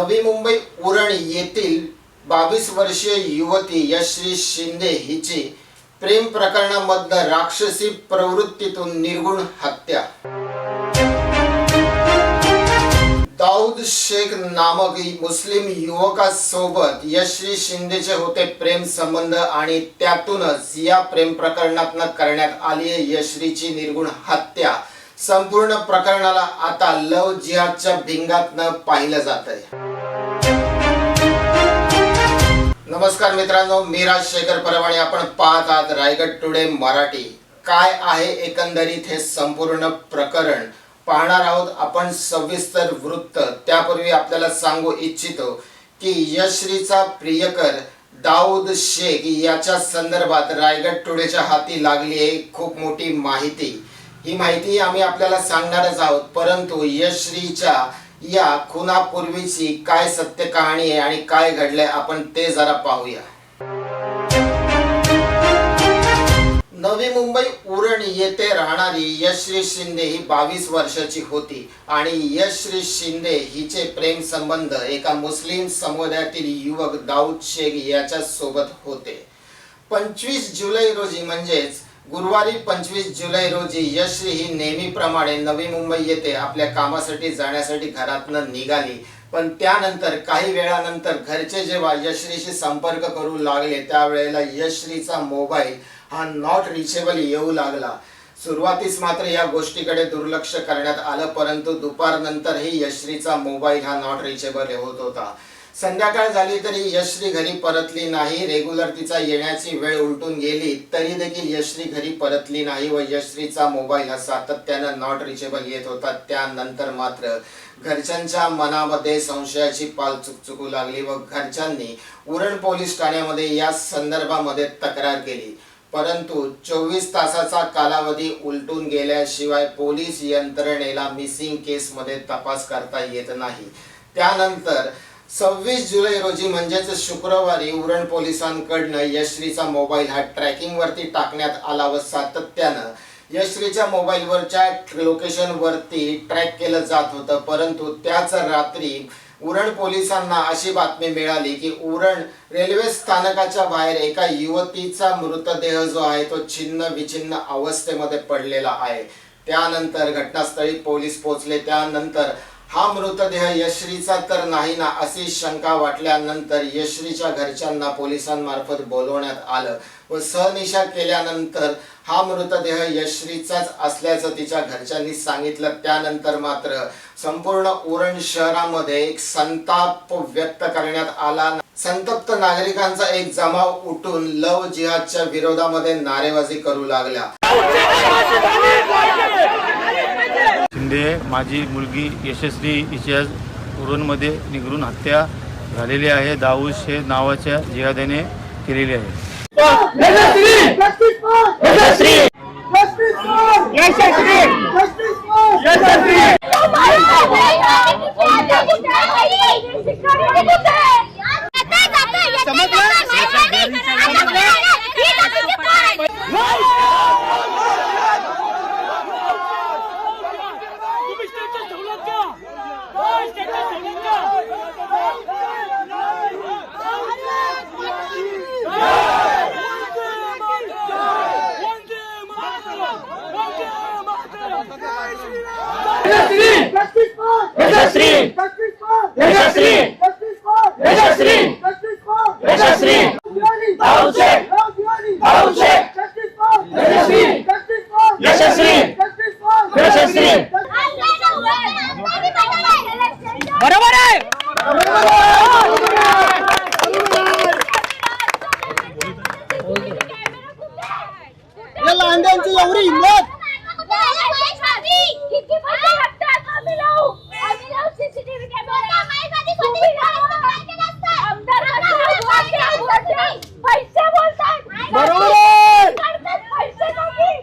नवी मुंबई उरण येथील बावीस वर्षीय युवती यश्री शिंदे हिची प्रेम प्रकरणामधनं राक्षसी प्रवृत्तीतून निर्गुण हत्या. दाऊद शेख नामक मुस्लिम युवकासोबत यश्री शिंदेचे होते प्रेम संबंध आणि त्यातूनच या प्रेम प्रकरणातनं करण्यात आली आहे यश्रीची निर्गुण हत्या. संपूर्ण प्रकरणाला आता लव जिहादच्या भिंगातनं पाहिलं जात आहे नमस्कार मित्रांनो मी राजशेखर परवाणी. आपण पाहत आहात रायगड टुडे मराठी. काय आहे एकंदरीत हे संपूर्ण प्रकरण? पाहणार आहोत आपण सविस्तर वृत्त. त्यापूर्वी आपल्याला सांगू इच्छितो की यश्रीचा प्रियकर दाऊद शेख याच्या संदर्भात रायगड टुडेच्या हाती लागली आहे खूप मोठी माहिती. ही माहिती आम्ही आपल्याला सांगणारच आहोत परंतु यश्रीच्या या खुनापूर्वीची काय सत्य कहाणी आहे आणि काय घडलंय आपण ते जरा पाहूया. नवी मुंबई उरण येथे राहणारी यश्री शिंदे ही बावीस वर्षाची होती आणि यशश्री शिंदे हिचे प्रेम संबंध एका मुस्लिम समुदायातील युवक दाऊद शेख याच्या सोबत होते. पंचवीस जुलै रोजी म्हणजेच गुरुवारी पंचवीस जुलै रोजी यश्री ही नेहमीप्रमाणे नवी मुंबई येथे आपल्या कामासाठी जाण्यासाठी घरातनं निघाली. पण त्यानंतर काही वेळानंतर घरचे जेव्हा यश्रीशी संपर्क करू लागले त्यावेळेला यश्रीचा मोबाईल हा नॉट रिचेबल येऊ लागला. सुरुवातीस मात्र या गोष्टीकडे दुर्लक्ष करण्यात आलं परंतु दुपारनंतरही यश्रीचा मोबाईल हा नॉट रिचेबल होत होता. संध्याकाळ झाली तरी यश्री घरी परतली नाही. रेग्युलर तिचा येण्याची वेळ उलटून गेली तरी देखील यश्री घरी परतली नाही व यश्रीचा मोबाईल हा सातत्यानं नॉट रिचेबल येत होता. त्यानंतर मात्र घरच्यांच्या मनामध्ये संशयाची पाल चुकचुकू लागली व घरच्यांनी उरण पोलीस ठाण्यामध्ये या संदर्भामध्ये तक्रार केली. परंतु चोवीस तासाचा कालावधी उलटून गेल्याशिवाय पोलीस यंत्रणेला मिसिंग केसमध्ये तपास करता येत नाही. त्यानंतर सव्वीस जुलै रोजी म्हणजेच शुक्रवारी उरण पोलिसांकडनं यश्रीचा मोबाईल हा ट्रॅकिंगवरती टाकण्यात आला व सातत्यानं यश्रीच्या मोबाईलवरच्या लोकेशनवरती ट्रॅक केलं जात होतं. परंतु त्याच रात्री उरण पोलिसांना अशी बातमी मिळाली की उरण रेल्वे स्थानकाच्या बाहेर एका युवतीचा मृतदेह जो आहे तो छिन्न विछिन्न अवस्थेमध्ये पडलेला आहे. त्यानंतर घटनास्थळी पोलीस पोहोचले. त्यानंतर हा मृतदेह यश्रीचा तर नाही ना अशी शंका वाटल्यानंतर यश्रीच्या घरच्यांना पोलिसांमार्फत बोलवण्यात आलं व सहनिशा केल्यानंतर हा मृतदेह यश्रीचाच असल्याचं तिच्या घरच्यांनी सांगितलं. त्यानंतर मात्र संपूर्ण उरण शहरामध्ये एक संताप व्यक्त करण्यात आला. संतप्त नागरिकांचा एक जमाव उठून लव जिहादच्या विरोधामध्ये नारेबाजी करू लागल्या. शिंदे माझी मुलगी यशस्वी हिच्या उरणमध्ये निगरून हत्या झालेली आहे. दाऊद हे नावाच्या जिहाद्याने केलेली आहे तुम्ही स्टेटस ठेवलं का होय, स्टेटस ठेवलं का वंदे मातरम! वंदे मातरम! यशस्वी यशस्वी यशस्वी यशस्वी दाऊद शेख दाऊद शेख यशस्वी यशस्वी यशस्वी बरोबर आहे या लांड्यांची एवढी हिंमत पैसे बोलतात बरोबर आहे. पैसे नाही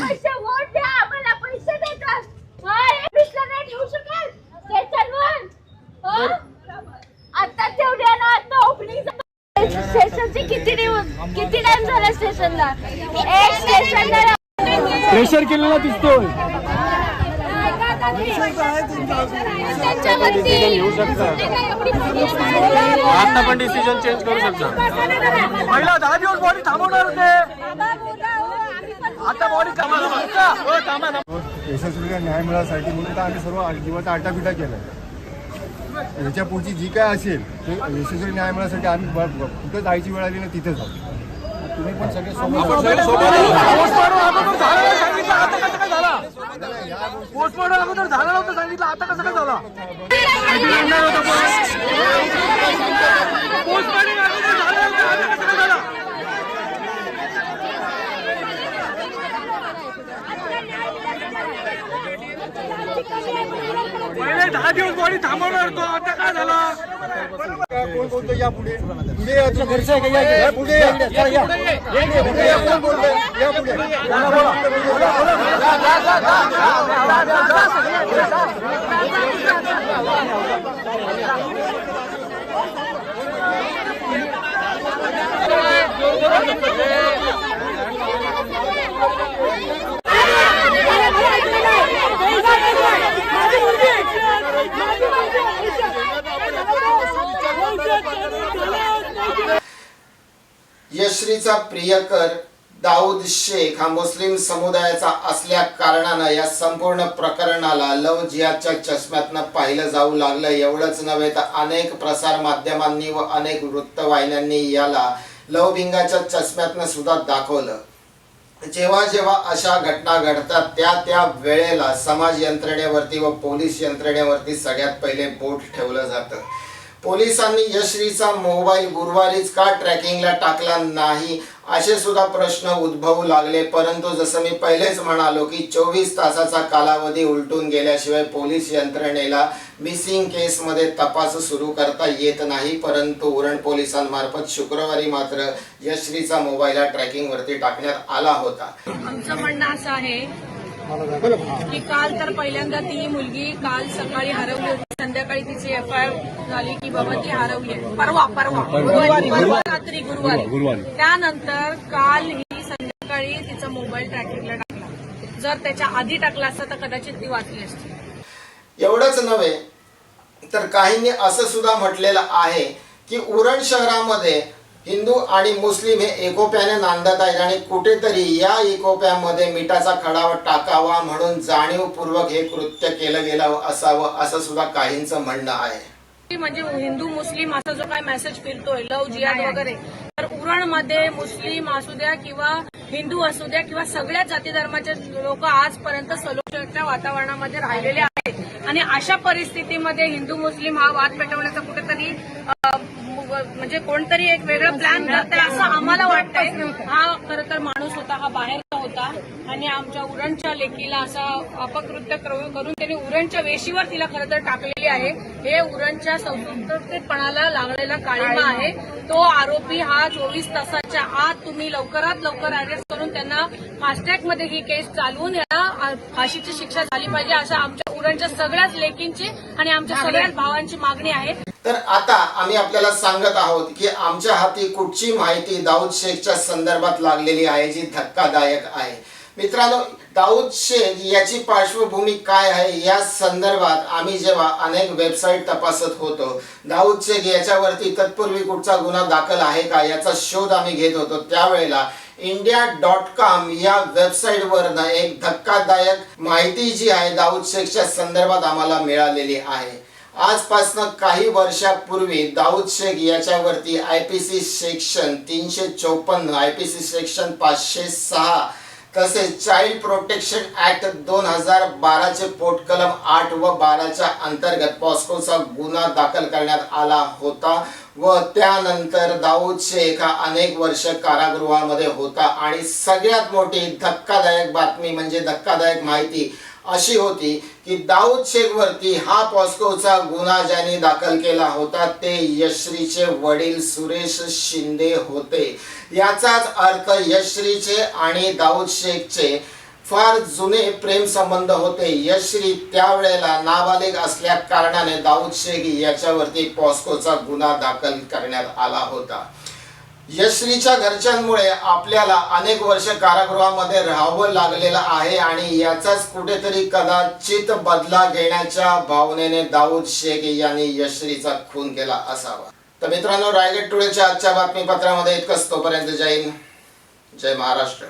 पैसे वोट द्या आम्हाला पैसे देतात हा, हे पिशलं नाही ठेवू शकाल स्टेशनवर हा? आता तेवढ्या ना आता ओपनिंग स्टेशनची किती दिवस टाइम झाला स्टेशनला? एक स्टेशनला प्रेशर केलेला दिसतोय. आता पण डिसिजन चेंज करू शकता. पहिला दहा दिवस बॉडी थांबवणार होते. आता बॉडी थांबा यशस्वीला न्याय मिळासाठी म्हणून तर आम्ही सर्व जीवाचा आटापिटा केला याच्या पुढची जी काय असेल ते यशस्वी न्याय मिळासाठी आम्ही कुठं जायची वेळ आली ना तिथेच आहोत तुम्ही पण सगळे पोस्टमॉर्टम अगोदर झालं नाही सांगितलं. आता कसं काय झाला? पोस्टमॉर्टम अगोदर झालं नव्हतं सांगितलं. आता कसं काय झालं नव्हतं आता कसं काय झाला पहिले दहा दिवस बॉडी थांबवणार होतो आता काय झालं कोण बोलतो या पुढे पुढे पुढे या. पुढे या कोण या पुढे यश्रीचा प्रियकर दाऊद शेख हा मुस्लिम समुदायाचा असल्या कारणानं या संपूर्ण प्रकरणाला लव जियाच्या चष्म्यातनं पाहिलं जाऊ लागलं एवढंच नव्हे तर अनेक प्रसार माध्यमांनी व अनेक वृत्तवाहिन्यांनी याला लवभिंगाच्या चष्म्यातनं सुद्धा दाखवलं. जेव्हा जेव्हा अशा घटना घडतात त्या त्या वेळेला समाज यंत्रणेवरती व पोलीस यंत्रणेवरती सगळ्यात पहिले बोट ठेवलं जातं. पोलिसांनी यश्रीचा मोबाईल गुरुवारीच का ट्रॅकिंगला टाकला नाही? असे सुद्धा प्रश्न उद्भवू लागले. परंतु जसं मी पहिलेच म्हणालो की चोवीस तासाचा कालावधी उलटून गेल्याशिवाय पोलीस यंत्रणेला मिसिंग केसमध्ये तपास सुरू करता येत नाही. परंतु उरण पोलिसांमार्फत शुक्रवारी मात्र यश्रीचा मोबाईल हा ट्रॅकिंगवरती टाकण्यात आला होता. आमचं म्हणणं असं आहे की काल तर पहिल्यांदा ती मुलगी काल सकाळी हरवली होती. संध्याकाळी तिची एफ आय आर झाली की बाबा ती हरवली आहे. परवा परवा. गुरुवारी. परवा रात्री गुरुवारी. त्यानंतर काल ही संध्याकाळी तिचा मोबाईल ट्रॅकिंगला टाकला. जर त्याच्या आधी टाकला असता तर कदाचित ती वाचली असती. एवढंच नव्हे तर काहींनी असं सुद्धा म्हटलेलं आहे की उरण शहरामध्ये हिंदू आणि मुस्लिम हे एकोप्याने नांदत आहेत आणि कुठेतरी या एकोप्यामध्ये मिठाचा खडावा टाकावा म्हणून जाणीवपूर्वक हे कृत्य केलं गेलं असावं असं सुद्धा काहींचं म्हणणं आहे. म्हणजे हिंदू मुस्लिम असा जो काय मेसेज फिरतोय लव जिहाद वगैरे तर उरणमध्ये मुस्लिम असू द्या किंवा हिंदू असू द्या किंवा सगळ्या जाती धर्माचे लोक आजपर्यंत सलोख्याच्या वातावरणामध्ये राहिलेले आहेत. आणि अशा परिस्थितीमध्ये हिंदू मुस्लिम हा वाद पेटवण्याचा कुठेतरी म्हणजे कोणतरी एक वेगळा प्लॅन करताय असं आम्हाला वाटतंय. हा खरं तर माणूस होता हा बाहेरचा होता. आणि आमच्या उरणच्या लेकीला असा अपकृत्य करू- करून त्यांनी उरणच्या वेशीवर तिला खरं तर टाकलेली आहे. हे उरणच्या संस्कृतीपणाला लागलेला काळिमा आहे. तो आरोपी हा चोवीस तासाच्या आत तुम्ही लवकरात लवकर अरेस्ट करून त्यांना फास्टॅगमध्ये ही केस चालवून याला फाशीची शिक्षा झाली पाहिजे असं आमच्या उरणच्या सगळ्याच लेकींची आणि आमच्या सगळ्याच भावांची मागणी आहे. तर आता आम्ही आपल्याला सांगत आहोत की आमच्या हाती कुठची माहिती दाऊद शेखच्या संदर्भात लागलेली आहे जी धक्कादायक आहे. मित्रांनो दाऊद शेख याची पार्श्वभूमी काय आहे? या संदर्भात आम्ही जेव्हा अनेक वेबसाईट तपासत होतो दाऊद शेख याच्यावरती तत्पूर्वी कुठचा गुन्हा दाखल आहे का याचा शोध आम्ही घेत होतो. त्यावेळेला इंडिया डॉट कॉम या वेबसाईटवरनं एक धक्कादायक माहिती जी आहे दाऊद शेखच्या संदर्भात आम्हाला मिळालेली आहे. आजपासनं काही वर्षापूर्वी दाऊद शेख याच्यावरती आय पी सी सेक्शन तीनशे चौपन्न आय पी सी सेक्शन पाचशे सहा तसेच चाइल्ड प्रोटेक्शन ऍक्ट दोन हजार बाराचे पोटकलम आठ व बाराच्या अंतर्गत पॉस्कोचा गुन्हा दाखल करण्यात आला होता व त्यानंतर दाऊद शेख हा अनेक वर्ष कारागृहामध्ये होता. आणि सगळ्यात मोठी धक्कादायक बातमी म्हणजे धक्कादायक माहिती अशी होती की दाऊद शेख वरती हा पॉस्कोचा गुन्हा ज्यांनी दाखल केला होता ते यश्रीचे वडील सुरेश शिंदे होते. याचाच अर्थ यश्रीचे आणि दाऊद शेखचे फार जुने प्रेम संबंध होते. यश्री त्यावेळेला नाबालिग असल्या कारणाने दाऊद शेख याच्यावरती पॉस्कोचा गुन्हा दाखल करण्यात आला होता. यश्रीच्या घरच्यांमुळे आपल्याला अनेक वर्ष कारागृहामध्ये राहावं लागलेलं आहे आणि याचाच कुठेतरी कदाचित बदला घेण्याच्या भावनेने दाऊद शेख यांनी यश्रीचा खून केला असावा. तर मित्रांनो रायगड टुडेच्या आजच्या बातमीपत्रामध्ये इतकंच. तोपर्यंत जय हिंद जय महाराष्ट्र.